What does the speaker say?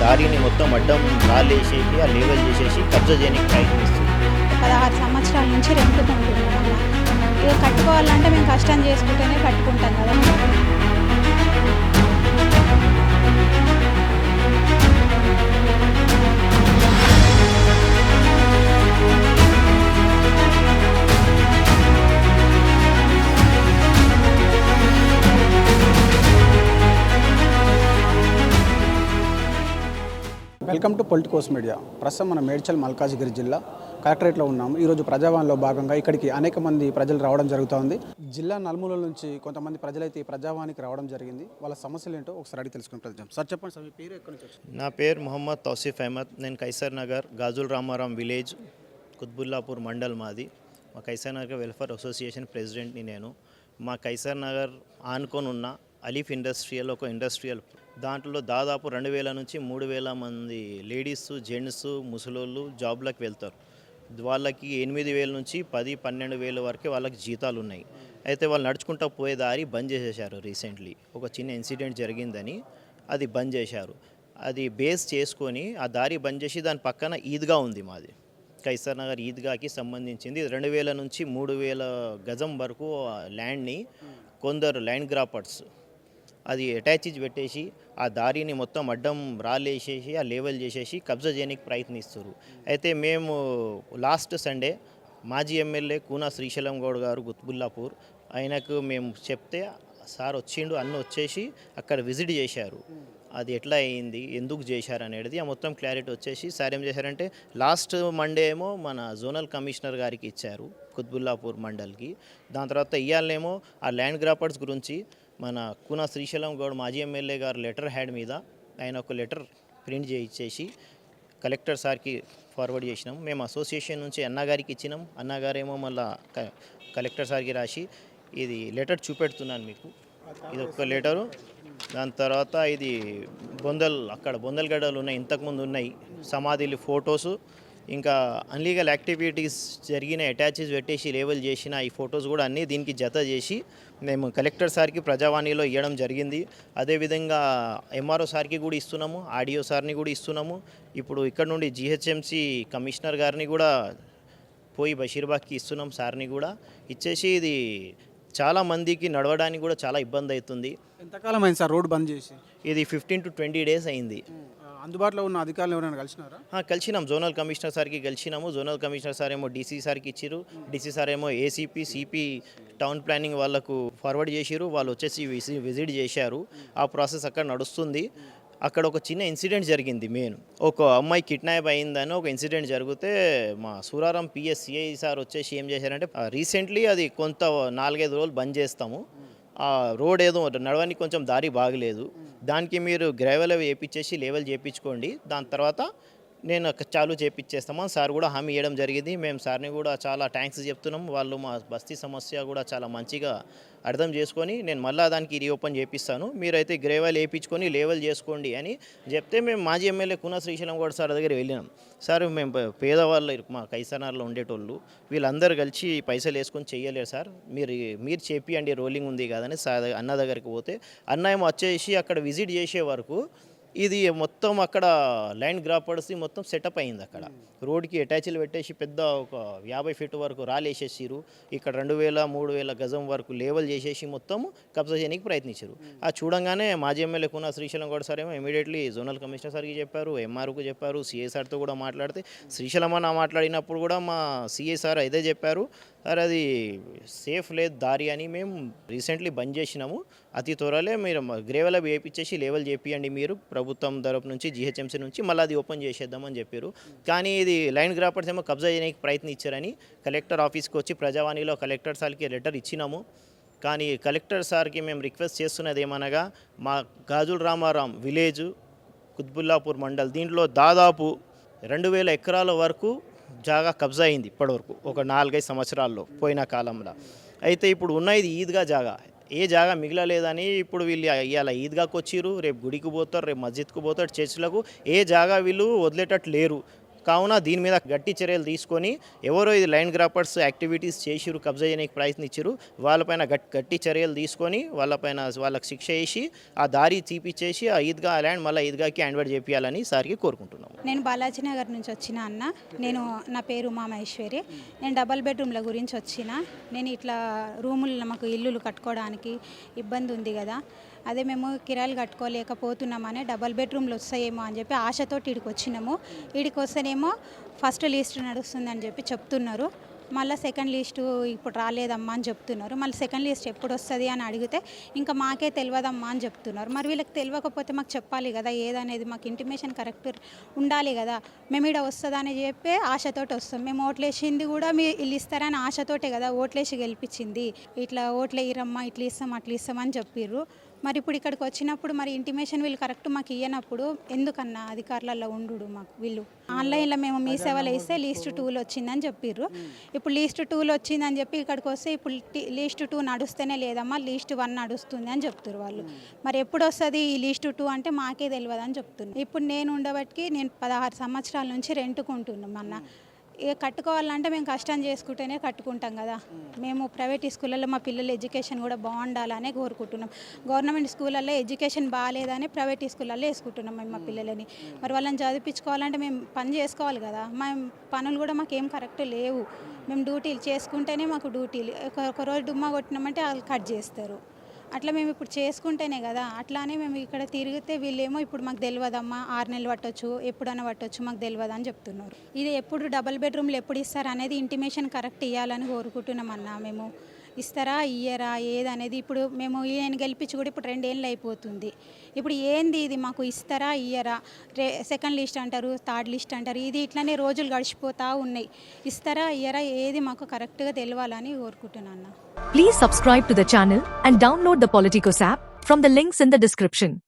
దారిని మొత్తం అడ్డం రాళ్ళేసేసి ఆ లేవల్ చేసేసి కబ్జా చేయడానికి ప్రయత్నిస్తుంది. పదహారు సంవత్సరాల నుంచి రెంట్ ఉంటున్నాం ఇక కట్టుకోవాలంటే మేము కష్టం చేసుకుంటేనే కట్టుకుంటాం కదా. Welcome to Politicos Media. ప్రస్తుతం మన మేడ్చల్ మల్కాజ్గిరి జిల్లా కలెక్టరేట్లో ఉన్నాము. ఈరోజు ప్రజావాణిలో భాగంగా ఇక్కడికి అనేక మంది ప్రజలు రావడం జరుగుతోంది. జిల్లా నలుమూలల నుంచి కొంతమంది ప్రజలైతే ఈ ప్రజావాణికి రావడం జరిగింది. వాళ్ళ సమస్యలు ఏంటో ఒకసారి అడిగి తెలుసుకుని ప్రజాం సార్ చెప్పండి సార్ మీ పేరు ఎక్కడి నుంచి నా పేరు మొహమ్మద్ తౌసిఫ్ అహ్మద్. నేను కైసర్ నగర్ గాజుల్ రామారాం విలేజ్ కుత్బుల్లాపూర్ మండల్ మాది. మా కైసర్ నగర్ వెల్ఫేర్ అసోసియేషన్ ప్రెసిడెంట్ని నేను. మా కైసర్ నగర్ ఆనుకొని ఉన్న అలీఫ్ ఇండస్ట్రియల్ ఒక ఇండస్ట్రియల్ దాంట్లో దాదాపు రెండు వేల నుంచి మూడు వేల మంది లేడీస్ జెంట్స్ ముసలోళ్ళు జాబ్లకు వెళ్తారు. వాళ్ళకి ఎనిమిది వేల నుంచి పది పన్నెండు వేల వరకు వాళ్ళకి జీతాలు ఉన్నాయి. అయితే వాళ్ళు నడుచుకుంటూ పోయే దారి బంద్ చేసేశారు రీసెంట్లీ. ఒక చిన్న ఇన్సిడెంట్ జరిగిందని అది బంద్ చేశారు. అది బేస్ చేసుకొని ఆ దారి బంద్ చేసి దాని పక్కన ఈద్గా ఉంది మాది. కైసర్ నగర్ ఈద్గాకి సంబంధించింది. రెండు వేల నుంచి మూడు వేల గజం వరకు ల్యాండ్ని కొందరు ల్యాండ్ గ్రాపర్స్ అది అటాచీజ్ పెట్టేసి ఆ దారిని మొత్తం అడ్డం రాళ్ళేసేసి ఆ లేవల్ చేసేసి కబ్జా చేయడానికి ప్రయత్నిస్తారు. అయితే మేము లాస్ట్ సండే మాజీ ఎమ్మెల్యే కూనా శ్రీశైలం గౌడ్ గారు గుత్బుల్లాపూర్ ఆయనకు మేము చెప్తే సార్ వచ్చిండు అన్న వచ్చేసి అక్కడ విజిట్ చేశారు. అది ఎట్లా అయింది ఎందుకు చేశారు అనేది ఆ మొత్తం క్లారిటీ వచ్చేసి సార్ ఏం చేశారంటే లాస్ట్ మండే ఏమో మన జోనల్ కమిషనర్ గారికి ఇచ్చారు కుత్బుల్లాపూర్ మండల్కి. దాని తర్వాత ఇయ్యాలనేమో ఆ ల్యాండ్ గ్రాపర్స్ గురించి మన కూనా శ్రీశైలం గౌడ్ మాజీ ఎమ్మెల్యే గారు లెటర్ హ్యాడ్ మీద ఆయన ఒక లెటర్ ప్రింట్ చేయించేసి కలెక్టర్ సార్కి ఫార్వర్డ్ చేసినాం. మేము అసోసియేషన్ నుంచి అన్నగారికి ఇచ్చినాం. అన్నగారేమో మళ్ళా కలెక్టర్ సార్కి రాసి ఇది లెటర్ చూపెడుతున్నాను మీకు. ఇది ఒక లెటరు. దాని తర్వాత ఇది బొందల్ అక్కడ బొందల్ గడ్డలు ఉన్నాయి. ఇంతకుముందు ఉన్నాయి సమాధిలు ఫొటోసు. ఇంకా అన్లీగల్ యాక్టివిటీస్ జరిగిన అటాచెస్ పెట్టేసి లేవల్ చేసిన ఈ ఫొటోస్ కూడా అన్నీ దీనికి జత చేసి మేము కలెక్టర్ సార్కి ప్రజావాణిలో ఇవ్వడం జరిగింది. అదేవిధంగా ఎంఆర్ఓ సార్కి కూడా ఇస్తున్నాము ఆడియో సార్ని కూడా ఇస్తున్నాము. ఇప్పుడు ఇక్కడ నుండి జిహెచ్ఎంసి కమిషనర్ గారిని కూడా పోయి బషీర్బాగ్కి ఇస్తున్నాం సార్ని కూడా. ఇచ్చేసి ఇది చాలా మందికి నడవడానికి కూడా చాలా ఇబ్బంది అవుతుంది. ఎంతకాలం అయింది సార్ రోడ్ బంద్ చేసి? ఇది ఫిఫ్టీన్ టు ట్వంటీ డేస్ అయింది. అందుబాటులో ఉన్న అధికారులు ఎవరైనా కలిసినారా? కలిసినాం. జోనల్ కమిషనర్ సార్కి కలిసినాము. జోనల్ కమిషనర్ సార్ ఏమో డీసీ సార్కి ఇచ్చారు డీసీ సార్ ఏమో ఏసీపీ సిపి టౌన్ ప్లానింగ్ వాళ్ళకు ఫార్వర్డ్ చేసిరు వాళ్ళు వచ్చేసి విజిట్ చేశారు. ఆ ప్రాసెస్ అక్కడ నడుస్తుంది. అక్కడ ఒక చిన్న ఇన్సిడెంట్ జరిగింది మెయిన్. ఒక అమ్మాయి కిడ్నాప్ అయిందని ఒక ఇన్సిడెంట్ జరిగితే మా సూరారం పిఎస్సిఐ సార్ వచ్చేసి ఏం చేశారంటే రీసెంట్లీ అది కొంత నాలుగైదు రోజులు బంద్ చేస్తాము. ఆ రోడ్ ఏదో నడవడానికి కొంచెం దారి బాగలేదు. దానికి మీరు గ్రేవెల్ అవి వేపించేసి లేవల్ చేయించుకోండి దాని తర్వాత నేను చాలు చేపించేస్తాము సార్ కూడా హామీ ఇవ్వడం జరిగింది. మేము సార్ని కూడా చాలా థ్యాంక్స్ చెప్తున్నాం వాళ్ళు మా బస్తీ సమస్య కూడా చాలా మంచిగా అర్థం చేసుకొని నేను మళ్ళా దానికి రీఓపెన్ చేపిస్తాను. మీరైతే గ్రేవల్ వేయించుకొని లేవల్ చేసుకోండి అని చెప్తే మేము మాజీ ఎమ్మెల్యే కున శ్రీశైలం కూడా సార్ దగ్గర వెళ్ళినాం. సార్ మేము పేదవాళ్ళు మా కైసనార్లో ఉండేటోళ్ళు. వీళ్ళందరూ కలిసి పైసలు వేసుకొని చేయలేరు సార్. మీరు మీరు చేపియండి రోలింగ్ ఉంది కదని సార్ అన్న దగ్గరికి పోతే అన్న ఏమో వచ్చేసి అక్కడ విజిట్ చేసే వరకు ఇది మొత్తం అక్కడ ల్యాండ్ గ్రాపర్స్ది మొత్తం సెటప్ అయింది అక్కడ. రోడ్కి అటాచ్లు పెట్టేసి పెద్ద ఒక యాభై ఫీట్ వరకు రాలేసేసిరు ఇక్కడ రెండు వేల మూడు వేల గజం వరకు లేవల్ చేసేసి మొత్తం కబ్జా చేయడానికి ప్రయత్నించారు ఆ చూడంగానే మాజీ ఎమ్మెల్యే కున్నా శ్రీశైలం గౌడ్ సార్ ఏమో ఇమీడియట్లీ జోనల్ కమిషనర్ సార్కి చెప్పారు ఎంఆర్కు చెప్పారు సిఐ సార్తో కూడా మాట్లాడితే. శ్రీశైలం అన్న మాట్లాడినప్పుడు కూడా మా సిఐ సార్ ఇదే చెప్పారు సార్ అది సేఫ్ లేదు దారి అని మేము రీసెంట్లీ బంద్ చేసినాము. అతి త్వరలో మీరు గ్రేవెల్ అవి వేయించేసి లేవల్ చేపియండి మీరు. ప్రభుత్వం తరపు నుంచి జిహెచ్ఎంసీ నుంచి మళ్ళీ అది ఓపెన్ చేసేద్దామని చెప్పారు. కానీ ఇది లైన్ గ్రాపర్స్ ఏమో కబ్జా చేయడానికి ప్రయత్నించారని కలెక్టర్ ఆఫీస్కి వచ్చి ప్రజావాణిలో కలెక్టర్ సార్కి లెటర్ ఇచ్చినాము. కానీ కలెక్టర్ సార్కి మేము రిక్వెస్ట్ చేస్తున్నది ఏమనగా మా గాజుల్ రామారాం విలేజ్ కుత్బుల్లాపూర్ మండల్ దీంట్లో దాదాపు రెండు వేల ఎకరాల వరకు జాగా కబ్జా అయింది ఇప్పటివరకు ఒక నాలుగైదు సంవత్సరాల్లో పోయిన కాలంలో. అయితే ఇప్పుడు ఉన్నది ఈద్గా జాగా. ఏ జాగా మిగలలేదని ఇప్పుడు వీళ్ళు ఇలా ఈద్గాకి వచ్చిర్రు రేపు గుడికి పోతారు రేపు మస్జిద్కు పోతారు చర్చిలకు. ఏ జాగా వీళ్ళు వదిలేటట్టు లేరు. కావున దీని మీద గట్టి చర్యలు తీసుకొని ఎవరో ఇది లైన్ గ్రాపర్స్ యాక్టివిటీస్ చేసిరు కబ్జా చేయడానికి ప్రయత్నించారు వాళ్ళపైన గట్ గట్టి చర్యలు తీసుకొని వాళ్ళపైన వాళ్ళకి శిక్ష వేసి ఆ దారి తీపిచ్చేసి ఆ ఈద్గా ల్యాండ్ మళ్ళీ ఈద్గాకి హ్యాండ్వర్డ్ ఓవర్ చేపియాలని సార్కి కోరుకుంటున్నాము. నేను బాలాజీ నగర్ నుంచి వచ్చిన అన్న. నేను నా పేరు ఉమా మహేశ్వరి. నేను డబల్ బెడ్రూమ్ల గురించి వచ్చిన. నేను ఇట్లా రూములు మాకు ఇల్లులు కట్టుకోవడానికి ఇబ్బంది ఉంది కదా. అదే మేము కిరాయిలు కట్టుకోలేకపోతున్నామని డబల్ బెడ్రూమ్లు వస్తాయేమో అని చెప్పి ఆశతో ఇడికి వచ్చినాము. ఇడికి ఏమో ఫస్ట్ లిస్ట్ నడుస్తుందని చెప్పి చెప్తున్నారు. మళ్ళీ సెకండ్ లిస్టు ఇప్పుడు రాలేదమ్మా అని చెప్తున్నారు. మళ్ళీ సెకండ్ లిస్ట్ ఎప్పుడు వస్తుంది అని అడిగితే ఇంకా మాకే తెలియదమ్మా అని చెప్తున్నారు. మరి వీళ్ళకి తెలియకపోతే మాకు చెప్పాలి కదా ఏదనేది మాకు ఇంటిమేషన్ కరెక్ట్ ఉండాలి కదా. మేము ఇక్కడ వస్తుందని చెప్పి ఆశతోటి వస్తాం. మేము ఓట్లేసింది కూడా మీ వీళ్ళు ఇస్తారని ఆశతోటే కదా ఓట్లేసి గెలిపించింది. ఇట్లా ఓట్లు వేయరమ్మా ఇట్లా ఇస్తాం అట్లా ఇస్తామని చెప్పిర్రు. మరి ఇప్పుడు ఇక్కడికి వచ్చినప్పుడు మరి ఇంటిమేషన్ వీళ్ళు కరెక్ట్ మాకు ఇయ్యనప్పుడు ఎందుకన్నా అధికారులలో ఉండు మాకు వీళ్ళు? ఆన్లైన్లో మేము మీ సేవలు వేస్తే లీస్ట్ టూలో వచ్చిందని చెప్పిర్రు. ఇప్పుడు లీస్ట్ టూలో వచ్చిందని చెప్పి ఇక్కడికి వస్తే ఇప్పుడు లీస్ట్ టూ నడుస్తేనే లేదమ్మా లీస్ట్ వన్ నడుస్తుంది అని చెప్తారు వాళ్ళు. మరి ఎప్పుడు వస్తుంది ఈ లీస్ట్ టూ అంటే మాకే తెలియదు అని చెప్తున్నారు. ఇప్పుడు నేను ఉండబట్టి నేను పదహారు సంవత్సరాల నుంచి రెంట్కుంటున్నాం అన్న. ఇక కట్టుకోవాలంటే మేము కష్టం చేసుకుంటేనే కట్టుకుంటాం కదా. మేము ప్రైవేట్ స్కూళ్ళల్లో మా పిల్లల ఎడ్యుకేషన్ కూడా బాగుండాలనే కోరుకుంటున్నాం. గవర్నమెంట్ స్కూళ్ళల్లో ఎడ్యుకేషన్ బాగాలేదని ప్రైవేట్ స్కూళ్ళల్లో వేసుకుంటున్నాం మేము మా పిల్లలని. మరి వాళ్ళని చదివించుకోవాలంటే మేము పని చేసుకోవాలి కదా. మా పనులు కూడా మాకు ఏం కరెక్ట్ లేవు. మేము డ్యూటీలు చేసుకుంటేనే మాకు డ్యూటీలు. ఒక- ఒక రోజు డుమ్మా కొట్టినామంటే వాళ్ళు కట్ చేస్తారు. అట్లా మేము ఇప్పుడు చేసుకుంటేనే కదా. అట్లానే మేము ఇక్కడ తిరిగితే వీళ్ళేమో ఇప్పుడు మాకు తెలియదమ్మా ఆరు నెలలు పట్టొచ్చు ఎప్పుడన్నా పట్టొచ్చు మాకు తెలియదు అని చెప్తున్నారు. ఇది ఎప్పుడు డబల్ బెడ్రూమ్లు ఎప్పుడు ఇస్తారు అనేది ఇంటిమేషన్ కరెక్ట్ ఇవ్వాలని కోరుకుంటున్నాం అన్న మేము. ఇస్తారా ఇయ్యరా ఏదనేది ఇప్పుడు మేము ఈయన గెలిపించి కూడా ఇప్పుడు రెండేళ్ళు అయిపోతుంది. ఇప్పుడు ఏంది ఇది? మాకు ఇస్తారా ఇయ్యరా? రే సెకండ్ లిస్ట్ అంటారు థర్డ్ లిస్ట్ అంటారు ఇది ఇట్లానే రోజులు గడిచిపోతూ ఉన్నాయి. ఇస్తారా ఇయ్యరా ఏది మాకు కరెక్ట్గా తెలియాలని కోరుకుంటున్నాను please subscribe to the channel and download the Politicos app from the links in the description.